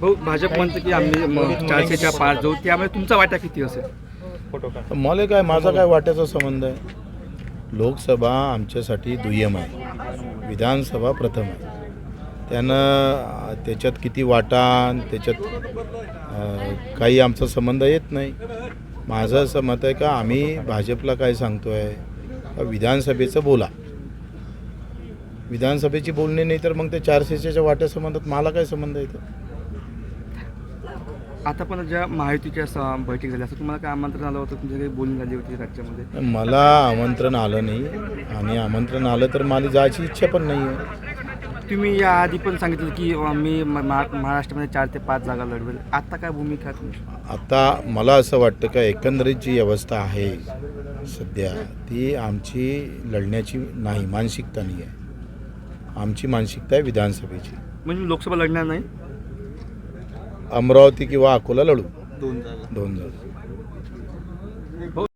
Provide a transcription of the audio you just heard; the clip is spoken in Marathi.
हो भाजप म्हणतं की आम्ही चारशेच्या पाच जाऊ त्यामुळे तुमचा वाटा किती असेल? मला काय माझा काय वाट्याचा संबंध आहे? लोकसभा आमच्यासाठी दुय्यम आहे. विधानसभा प्रथम आहे. त्यानं त्याच्यात किती वाटा आणि त्याच्यात काही आमचा संबंध येत नाही. माझं असं मत आहे का आम्ही भाजपला काय सांगतो आहे का विधानसभेचं बोला. विधानसभेची बोलणी नाही तर मग ते चारशेच्या वाट्या संबंधात मला काय संबंध येतो आता पण ज्या महायुतीच्या बैठक झाली असं तुम्हाला काय आमंत्रण आलं होतं? तुमच्या काही बोलणी झाली होती राज्यामध्ये? मला आमंत्रण आलं नाही. आणि आमंत्रण आलं तर मला जायची इच्छा पण नाही आहे. तुम्ही या आधी पण सांगितलं की मी म- महा- महाराष्ट्रामध्ये चार ते पाच जागा लढवेल. आता काय भूमिका आता मला असं वाटतं का एकंदरीत जी अवस्था आहे सध्या ती आमची लढण्याची नाही मानसिकता नाही आहे. आमची मानसिकता आहे विधानसभेची. म्हणजे लोकसभा लढणार नाही? अमरावती किंवा अकोला लढू. दोन जागा. दोन जागा.